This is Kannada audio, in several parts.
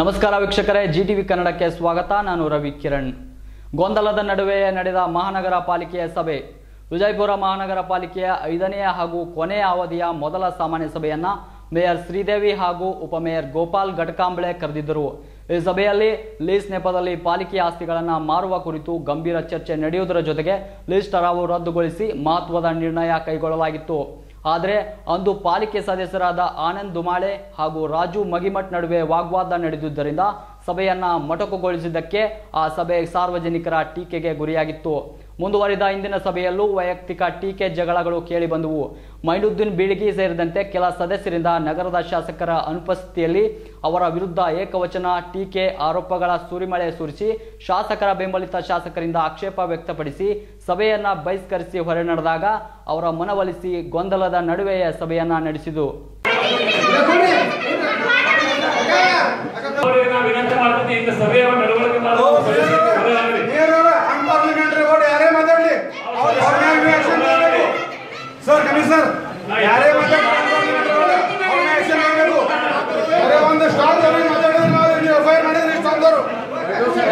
ನಮಸ್ಕಾರ ವೀಕ್ಷಕರೇ ಜಿ ಟಿವಿ ಕನ್ನಡಕ್ಕೆ ಸ್ವಾಗತ. ನಾನು ರವಿ ಕಿರಣ್. ಗೊಂದಲದ ನಡುವೆ ನಡೆದ ಮಹಾನಗರ ಪಾಲಿಕೆಯ ಸಭೆ. ವಿಜಯಪುರ ಮಹಾನಗರ ಪಾಲಿಕೆಯ ಐದನೆಯ ಹಾಗೂ ಕೊನೆಯ ಅವಧಿಯ ಮೊದಲ ಸಾಮಾನ್ಯ ಸಭೆಯನ್ನ ಮೇಯರ್ ಶ್ರೀದೇವಿ ಹಾಗೂ ಉಪಮೇಯರ್ ಗೋಪಾಲ್ ಘಟಕಾಂಬಳೆ ಕರೆದಿದ್ದರು. ಈ ಸಭೆಯಲ್ಲಿ ಲೀಸ್ ನೆಪದಲ್ಲಿ ಪಾಲಿಕೆ ಆಸ್ತಿಗಳನ್ನು ಮಾರುವ ಕುರಿತು ಗಂಭೀರ ಚರ್ಚೆ ನಡೆಯುವುದರ ಜೊತೆಗೆ ಲೀಸ್ ಟರಾವು ರದ್ದುಗೊಳಿಸಿ ಮಹತ್ವದ ನಿರ್ಣಯ ಕೈಗೊಳ್ಳಲಾಗಿತ್ತು. ಆದರೆ ಅಂದು ಪಾಲಿಕೆ ಸದಸ್ಯರಾದ ಆನಂದ್ ದುಮಾಳೆ ಹಾಗೂ ರಾಜು ಮಗಿಮಠ್ ನಡುವೆ ವಾಗ್ವಾದ ನಡೆದಿದ್ದರಿಂದ ಸಭೆಯನ್ನು ಮೊಟಕುಗೊಳಿಸಿದ್ದಕ್ಕೆ ಆ ಸಭೆ ಸಾರ್ವಜನಿಕರ ಟೀಕೆಗೆ ಗುರಿಯಾಗಿತ್ತು. ಮುಂದುವರಿದ ಇಂದಿನ ಸಭೆಯಲ್ಲೂ ವೈಯಕ್ತಿಕ ಟೀಕೆ ಜಗಳಗಳು ಕೇಳಿಬಂದವು ಮೈನುದ್ದೀನ್ ಬೀಳಿಗಿ ಸೇರಿದಂತೆ ಕೆಲ ಸದಸ್ಯರಿಂದ ನಗರದ ಶಾಸಕರ ಅನುಪಸ್ಥಿತಿಯಲ್ಲಿ ಅವರ ವಿರುದ್ಧ ಏಕವಚನ ಟೀಕೆ ಆರೋಪಗಳ ಸುರಿಮಳೆ ಸುರಿಸಿ ಶಾಸಕರ ಬೆಂಬಲಿತ ಶಾಸಕರಿಂದ ಆಕ್ಷೇಪ ವ್ಯಕ್ತಪಡಿಸಿ ಸಭೆಯನ್ನ ಬಹಿಷ್ಕರಿಸಿ ಹೊರನಡೆದಾಗ ಅವರ ಮನವೊಲಿಸಿ ಗೊಂದಲದ ನಡುವೆಯೇ ಸಭೆಯನ್ನ ನಡೆಸಿತು ಅವ್ರಿಗೆ ನಾವು ವಿನಂತಿ ಮಾಡ್ತೀವಿ ಇಂಥ ಸಭೆಯ ನಡವಳಿಕೆ ಮಾಡೋದು ಸದಸ್ಯರಿಗೆ ಹೊರಗಾಗ್ಲಿ. ಅನ್ಪಾರ್ಲಿಮೆಂಟರಿ ಬೋರ್ಡ್ ಯಾರೇ ಮಾತಾಡ್ಲಿ ಅವ್ರ ಅವ್ರ ಮ್ಯಾಲ್ reaction ಮಾಡ್ಬೇಕು. ಸರ್ ಕಮಿಷನರ್ ಯಾರೇ ಮಾತಾಡ್ಲಿ ಅನ್ಪಾರ್ಲಿಮೆಂಟರಿ ಬೋರ್ಡ್ ಅವ್ರ ಮ್ಯಾಲ್ action ಮಾಡ್ಬೇಕು. ಬರೀ ಒಂದು ಸ್ಟಾರ್ ಜನ ಮಾತಾಡಿದ್ರೆ ನಾವು ಇಲ್ಲಿ ಎಫ್ಐಆರ್ ಮಾಡಿದ್ರೆ ಇಷ್ಟು ಅಂದರು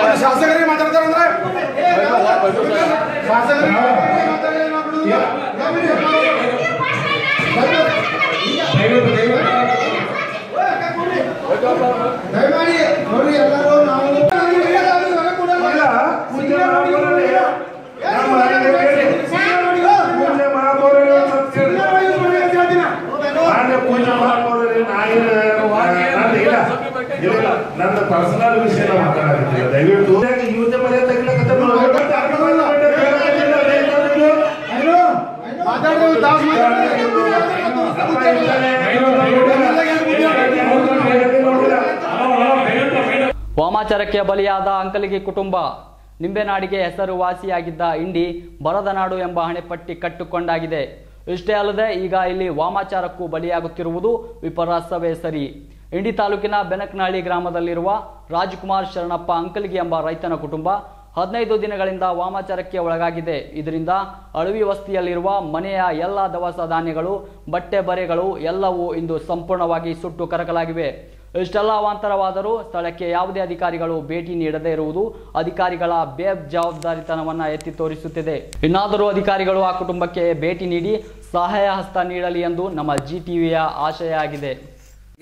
ಒಂದು ಶಾಸಕರಿಗೆ ಮಾತಾಡ್ತಾರಂದ್ರೆ ಶಾಸಕರಿಗೆ ಮಾತಾಡಿದ್ರೆ ನಾವು ಬಿಡುದಿಲ್ಲ. ದಯವಿಟ್ಟು ದಯವಿಟ್ಟು ನೋಡಿ ಎಲ್ಲರೂ ನಾವು ನನ್ನ ಪರ್ಸನಲ್ ವಿಷಯ ಮಾತಾಡಿದ್ರೆ ದಯವಿಟ್ಟು ವಾಮಾಚಾರಕ್ಕೆ ಬಲಿಯಾದ ಅಂಕಲಿಗಿ ಕುಟುಂಬ. ನಿಂಬೆನಾಡಿಗೆ ಹೆಸರು ವಾಸಿಯಾಗಿದ್ದ ಇಂಡಿ ಬರದ ನಾಡು ಎಂಬ ಹಣೆಪಟ್ಟಿ ಕಟ್ಟುಕೊಂಡಾಗಿದೆ. ಇಷ್ಟೇ ಅಲ್ಲದೆ ಈಗ ಇಲ್ಲಿ ವಾಮಾಚಾರಕ್ಕೂ ಬಲಿಯಾಗುತ್ತಿರುವುದು ವಿಪರ್ಯಾಸವೇ ಸರಿ. ಇಂಡಿ ತಾಲೂಕಿನ ಬೆನಕನಹಳ್ಳಿ ಗ್ರಾಮದಲ್ಲಿರುವ ರಾಜ್ಕುಮಾರ್ ಶರಣಪ್ಪ ಅಂಕಲಿಗಿ ಎಂಬ ರೈತನ ಕುಟುಂಬ ಹದಿನೈದು ದಿನಗಳಿಂದ ವಾಮಾಚಾರಕ್ಕೆ ಒಳಗಾಗಿದೆ. ಇದರಿಂದ ಅಳವಿ ವಸ್ತಿಯಲ್ಲಿರುವ ಮನೆಯ ಎಲ್ಲ ದವಸ ಧಾನ್ಯಗಳು, ಬಟ್ಟೆ ಬರೆಗಳು ಎಲ್ಲವೂ ಇಂದು ಸಂಪೂರ್ಣವಾಗಿ ಸುಟ್ಟು ಕರಕಲಾಗಿವೆ. ಇಷ್ಟೆಲ್ಲ ಅವಾಂತರವಾದರೂ ಸ್ಥಳಕ್ಕೆ ಯಾವುದೇ ಅಧಿಕಾರಿಗಳು ಭೇಟಿ ನೀಡದೇ ಇರುವುದು ಅಧಿಕಾರಿಗಳ ಬೇಬ್ ಜವಾಬ್ದಾರಿತನವನ್ನು ಎತ್ತಿ ತೋರಿಸುತ್ತಿದೆ. ಇನ್ನಾದರೂ ಅಧಿಕಾರಿಗಳು ಆ ಕುಟುಂಬಕ್ಕೆ ಭೇಟಿ ನೀಡಿ ಸಹಾಯ ಹಸ್ತ ನೀಡಲಿ ಎಂದು ನಮ್ಮ ಜಿ ಟಿವಿಯ ಆಶಯ ಆಗಿದೆ.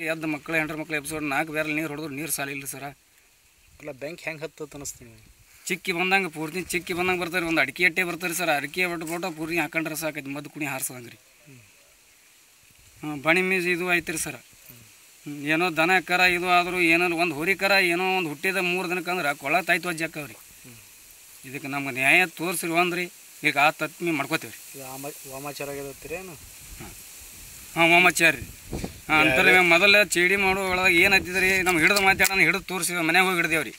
ಎದ್ದು ಮಕ್ಕಳು ಹೆಂಡ್ರ ಮಕ್ಕಳು ಎಪಿಸೋಡ್ ನಾಲ್ಕು ಬೇರೆ ನೀರು ಹೊಡೆದ್ರು ನೀರು ಸಾಲಿಲ್ಲ ಸರ ಅಲ್ಲ ಬ್ಯಾಂಕ್ ಹೆಂಗೆ ಹತ್ತದ ಅನಿಸ್ತೀನಿ. ಚಿಕ್ಕಿ ಬಂದಂಗೆ ಪೂರ್ತಿ ಚಿಕ್ಕಿ ಬಂದಂಗೆ ಬರ್ತಾರೆ ಒಂದು ಅಡಿಕೆ ಅಟ್ಟೆ ಬರ್ತಾರೆ ಸರ್ ಅಡಿಕೆ ಒಟ್ಟು ಫೋಟೋ ಪೂರ್ತಿ ಹಾಕೊಂಡ್ರೆ ಸಾಕೈತೆ ಮದ್ದು ಕುಣಿ ಹಾರ್ಸದಂಗೆ ರೀ ಹಾಂ ಬಣಿ ಮೀಸ್ ಇದು ಐತ್ರಿ ಸರ ಹ್ಮ್, ಏನೋ ದನ ಕರ ಇದು ಆದರೂ ಏನೋ ಒಂದು ಹೋರಿ ಕರ ಏನೋ ಒಂದು ಹುಟ್ಟಿದ ಮೂರು ದಿನಕ್ಕೆ ಅಂದ್ರೆ ಕೊಳ ತಾಯ್ತು ಅಜ್ಜಿ ಅಕ್ಕವ್ರಿ ಇದಕ್ಕೆ ನಮ್ಗೆ ನ್ಯಾಯ ತೋರಿಸ್ರಿ ಒಂದ್ರಿ. ಈಗ ಆ ತತ್ಮಿ ಮಾಡ್ಕೋತೀವಿ ರೀ ವಾಮ ವಾಮಾಚಾರ ಆಗಿರತ್ತೀರೇನು ಹಾಂ ಮೊಮ್ಮಚ್ಚಾರಿ ಹಾಂ ಅಂತಾರೆ ಮೊದಲ ಚೇಡಿ ಮಾಡೋ ಒಳಗೆ ಏನು ಹತ್ತಿದ್ರಿ? ನಮ್ಮ ಹಿಡಿದು ಮಾತಾಡೋಣ ಹಿಡಿದು ತೋರಿಸಿದ ಮನೆಗೆ ಹೋಗಿ ಹಿಡ್ದೇವ್ರಿ.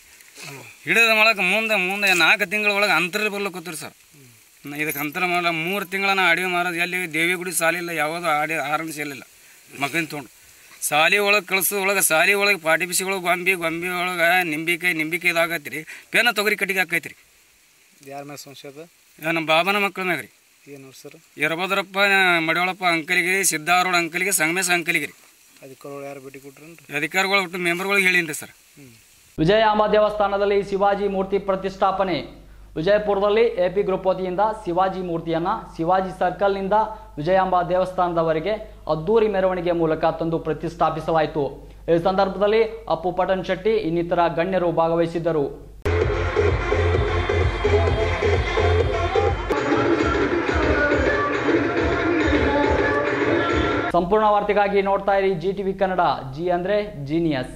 ಹಿಡಿದ ಮಾಡೋಕೆ ಮುಂದೆ ಮುಂದೆ ನಾಲ್ಕು ತಿಂಗಳ ಒಳಗೆ ಅಂತರ ಬರ್ಲಕ್ಕತ್ತೀರಿ ಸರ್. ಇದಕ್ಕೆ ಅಂತರ ಮಾಡಲ್ಲ ಮೂರು ತಿಂಗಳ ನಾ ಅಡಿಗೆ ಮಾರೋದು ಎಲ್ಲಿ? ದೇವಿ ಗುಡಿ ಸಾಲಿಲ್ಲ ಯಾವುದೋ ಆಡಿ ಆರಂಭಿಸಿರಲಿಲ್ಲ ಮಗನ ತೊಗೊಂಡು ಸಾಲಿ ಒಳಗೆ ಕಳ್ಸೋದು ಒಳಗೆ ಸಾಲಿ ಒಳಗೆ ಪಾಟಿ ಬಿಸಿ ಒಳಗೆ ಗೊಂಬಿ ಗೊಂಬಿ ಒಳಗೆ ನಿಂಬಿಕಾಯಿ ನಿಂಬಿಕಾಯಿ ಇದಾಗತ್ತೆ ರೀ ಪೇನ ತೊಗರಿ ಕಟ್ಟಿಗೆ ಹಾಕೈತಿ ರೀ ಯಾರ ಮೇಲೆ ಸಂಶಯದ ನಮ್ಮ ಬಾಬನ ಮಕ್ಕಳ ಮ್ಯಾಗ ರೀ. ಏನು ಸರ್? ಯರಭದ್ರಪ್ಪ ಮಡಿವಾಳಪ್ಪ ಅಂಕಲಿಗೆ ಸಿದ್ದಾರೋಡ ಅಂಕಲಿಗೆ ಸಂಗಮೇಶ ಅಂಕಲಿಗೆ ರೀ. ಅಧಿಕಾರಿಗಳು ಯಾರು ಭೇಟಿ ಅಧಿಕಾರಿಗಳು ಒಟ್ಟು ಮೆಂಬರ್ಗಳಿಗೆ ಹೇಳಿನ್ರಿ ರೀ ಸರ್ ವಿಜಯಾಮ ದೇವಸ್ಥಾನದಲ್ಲಿ ಶಿವಾಜಿ ಮೂರ್ತಿ ಪ್ರತಿಷ್ಠಾಪನೆ. ವಿಜಯಪುರದಲ್ಲಿ ಎಪಿ ಗ್ರೂಪ್ ವತಿಯಿಂದ ಶಿವಾಜಿ ಮೂರ್ತಿಯನ್ನು, ಶಿವಾಜಿ ಸರ್ಕಲ್ನಿಂದ ವಿಜಯಾಂಬ ದೇವಸ್ಥಾನದವರೆಗೆ ಅದ್ದೂರಿ ಮೆರವಣಿಗೆ ಮೂಲಕ ತಂದು ಪ್ರತಿಷ್ಠಾಪಿಸಲಾಯಿತು. ಈ ಸಂದರ್ಭದಲ್ಲಿ ಅಪ್ಪು ಪಟನ್ ಶೆಟ್ಟಿ ಇನ್ನಿತರ ಗಣ್ಯರು ಭಾಗವಹಿಸಿದ್ದರು. ಸಂಪೂರ್ಣ ವಾರ್ತೆಗಾಗಿ ನೋಡ್ತಾ ಇರಿ ಜಿ ಟಿವಿ ಕನ್ನಡ, ಜಿ ಅಂದ್ರೆ ಜೀನಿಯಸ್.